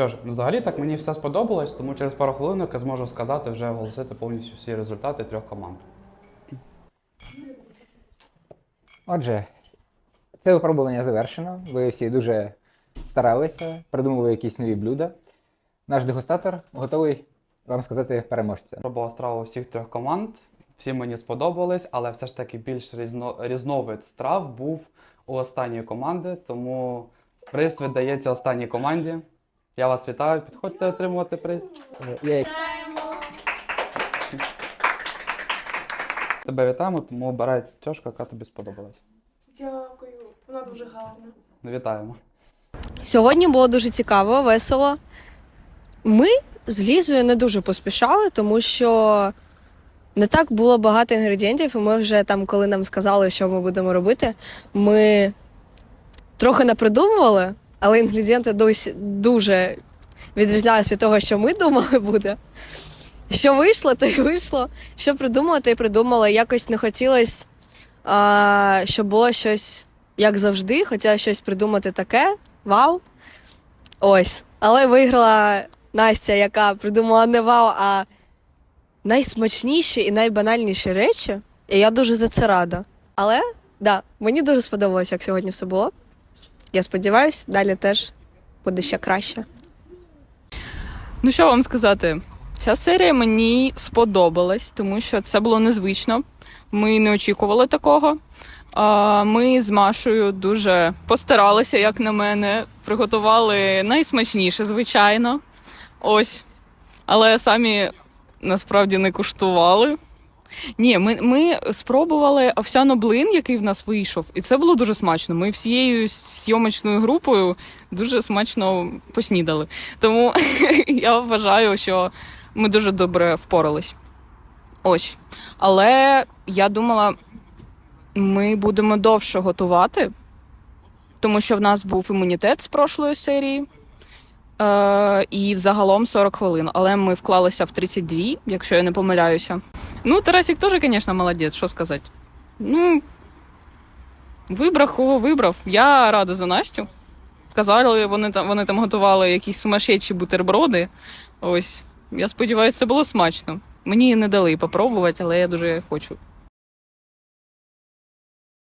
Що ж, ну, взагалі так мені все сподобалось, тому через пару хвилинок я зможу сказати вже оголосити повністю всі результати трьох команд. Отже, це випробування завершено. Ви всі дуже старалися, придумували якісь нові блюда. Наш дегустатор готовий вам сказати переможця. Пробував страву всіх трьох команд. Всі мені сподобались, але все ж таки більш різно, різновид страв був у останньої команди, тому приз віддається останній команді. Я вас вітаю, підходьте отримувати приз. Я Тебе вітаємо, тому обирай чашку, яка тобі сподобалась. Дякую, вона дуже гарна. Вітаємо. Сьогодні було дуже цікаво, весело. Ми з Лізою не дуже поспішали, тому що не так було багато інгредієнтів, і ми вже там, коли нам сказали, що ми будемо робити, ми трохи напридумували, але інгредієнти досі дуже відрізнялися від того, що ми думали буде. Що вийшло, то й вийшло. Що придумала, то й придумала. Якось не хотілося, щоб було щось як завжди, хотіла щось придумати таке. Вау. Ось. Але виграла Настя, яка придумала не вау, а найсмачніші і найбанальніші речі. І я дуже за це рада. Але да, мені дуже сподобалось, як сьогодні все було. Я сподіваюся, далі теж буде ще краще. Ну що вам сказати? Ця серія мені сподобалась, тому що це було незвично. Ми не очікували такого. Ми з Машою дуже постаралися, як на мене, приготували найсмачніше, звичайно. Ось. Але самі насправді не куштували. Ні, ми, ми спробували овсяно блин, який в нас вийшов, і це було дуже смачно. Ми всією зйомочною групою дуже смачно поснідали. Тому я вважаю, що ми дуже добре впорались. Ось. Але я думала, ми будемо довше готувати, тому що в нас був імунітет з прошлої серії. Е, і взагалом 40 хвилин. Але ми вклалися в 32, якщо я не помиляюся. Ну, Тарасик теж, звісно, молодець, що сказати. Ну, вибрав, кого вибрав. Я рада за Настю. Казали, вони там, вони там готували якісь сумасшедші бутерброди. Ось. Я сподіваюся, це було смачно. Мені не дали попробувати, але я дуже хочу.